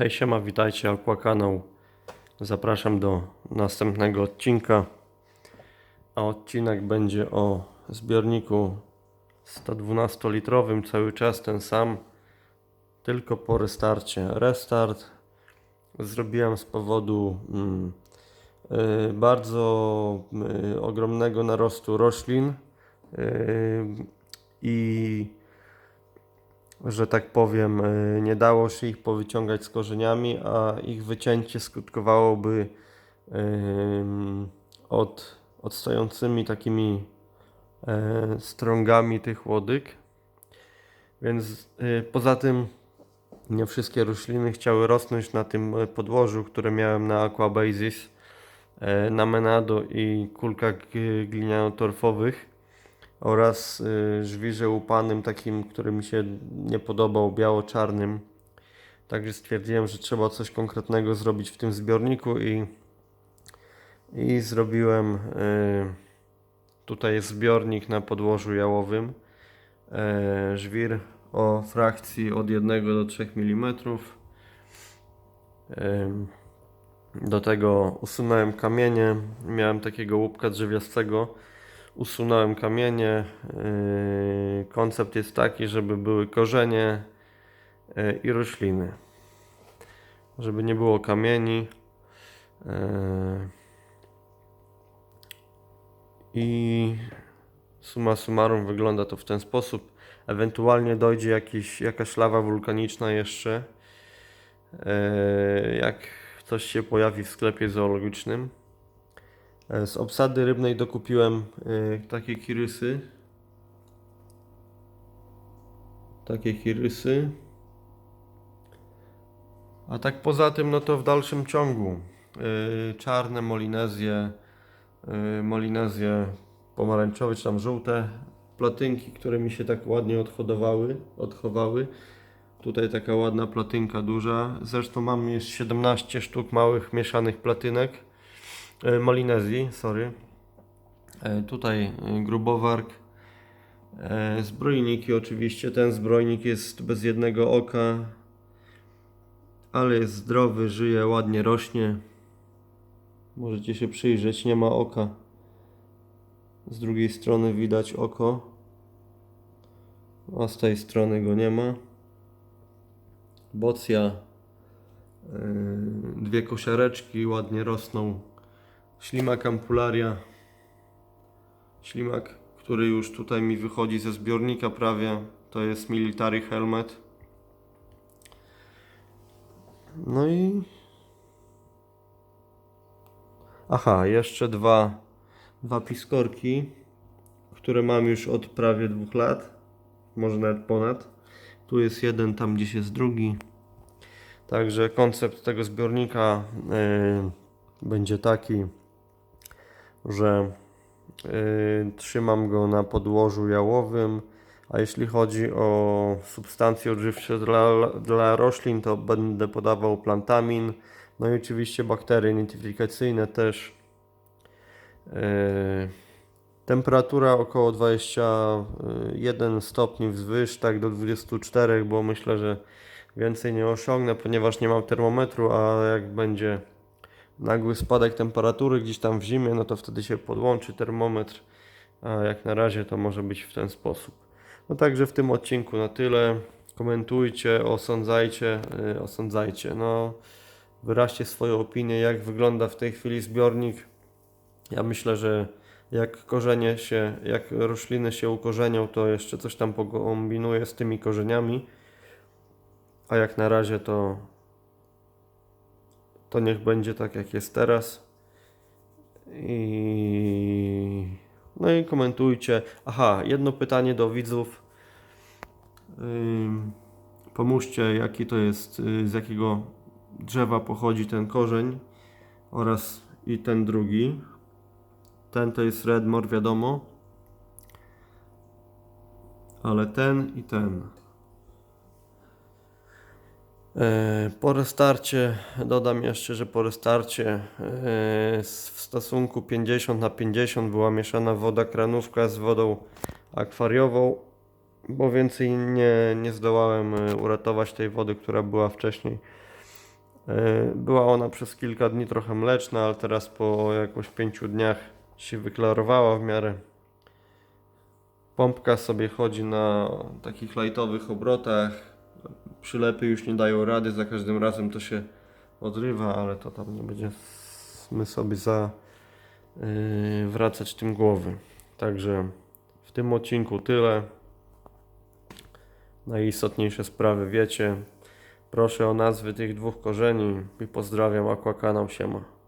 Hej siema, witajcie Aqua Kanał. Zapraszam do następnego odcinka. A odcinek będzie o zbiorniku 112-litrowym, cały czas ten sam, tylko po restarcie. Restart zrobiłem z powodu mm, y, bardzo y, ogromnego narostu roślin y, i że tak powiem, y, nie dało się ich powyciągać z korzeniami, a ich wycięcie skutkowałoby od, odstającymi takimi e, strągami tych łodyg. Więc y, poza tym nie wszystkie rośliny chciały rosnąć na tym e, podłożu, które miałem na Aquabasis, e, na Menado i kulkach gliniano-torfowych oraz y, żwirze łupanym, takim, który mi się nie podobał, biało-czarnym. Także stwierdziłem, że trzeba coś konkretnego zrobić w tym zbiorniku i, i zrobiłem. Y, tutaj jest zbiornik na podłożu jałowym. E, żwir o frakcji od 1 do 3 mm. Do tego usunąłem kamienie. Miałem takiego łupka drzewiastego usunąłem kamienie. Yy, Koncept jest taki, żeby były korzenie yy, i rośliny. Żeby nie było kamieni. Yy, I summa summarum wygląda to w ten sposób. Ewentualnie dojdzie jakiś, jakaś lawa wulkaniczna jeszcze. Jak coś się pojawi w sklepie zoologicznym. E, Z obsady rybnej dokupiłem y, takie kirysy. Takie kirysy. A tak poza tym, no to w dalszym ciągu y, czarne molinezje, molinezje pomarańczowe czy tam żółte platynki, które mi się tak ładnie odhodowały, odchowały. Tutaj taka ładna platynka duża. Zresztą mam już 17 sztuk małych mieszanych platynek. E, Molinezji, sorry. E, Tutaj e, grubowark. E, Zbrojniki oczywiście. Ten zbrojnik jest bez jednego oka, ale jest zdrowy, żyje, ładnie rośnie. Możecie się przyjrzeć, nie ma oka. Z drugiej strony widać oko, a z tej strony go nie ma. Bocja, dwie kosiareczki ładnie rosną. Ślimak ampularia. Ślimak, który już tutaj mi wychodzi ze zbiornika prawie. To jest military helmet. No i... Aha, jeszcze dwa, dwa piskorki, które mam już od prawie dwóch lat. Może nawet ponad. Tu jest jeden, tam gdzieś jest drugi. Także koncept tego zbiornika yy, będzie taki, że y, trzymam go na podłożu jałowym, a jeśli chodzi o substancje odżywcze dla, dla roślin, to będę podawał plantamin, no i oczywiście bakterie nitrifikacyjne też. Y, temperatura około 21 stopni wzwyż, tak do 24, bo myślę, że więcej nie osiągnę, ponieważ nie mam termometru, a jak będzie nagły spadek temperatury gdzieś tam w zimie, no to wtedy się podłączy termometr, a jak na razie to może być w ten sposób. No także w tym odcinku na tyle. Komentujcie, osądzajcie, yy, osądzajcie. No, wyraźcie swoją opinię, jak wygląda w tej chwili zbiornik. Ja myślę, że jak korzenie się, jak rośliny się ukorzenią, to jeszcze coś tam pokombinuję z tymi korzeniami. A jak na razie to to niech będzie tak jak jest teraz. I no i komentujcie. Aha, jedno pytanie do widzów. Pomóżcie, jaki to jest, y, z jakiego drzewa pochodzi ten korzeń oraz i ten drugi. Ten to jest Redmore, wiadomo. Ale ten i ten. E, Po restarcie, dodam jeszcze, że po restarcie e, w stosunku 50 na 50 była mieszana woda kranówka z wodą akwariową, bo więcej nie, nie zdołałem e, uratować tej wody, która była wcześniej. Była ona przez kilka dni trochę mleczna, ale teraz po jakoś pięciu dniach się wyklarowała w miarę. Pompka sobie chodzi na takich lajtowych obrotach. Przylepy już nie dają rady, za każdym razem to się odrywa, ale to tam nie będzie my sobie za yy, wracać tym głowy. Także w tym odcinku tyle. Najistotniejsze sprawy wiecie. Proszę o nazwy tych dwóch korzeni i pozdrawiam Aquakanał Siema.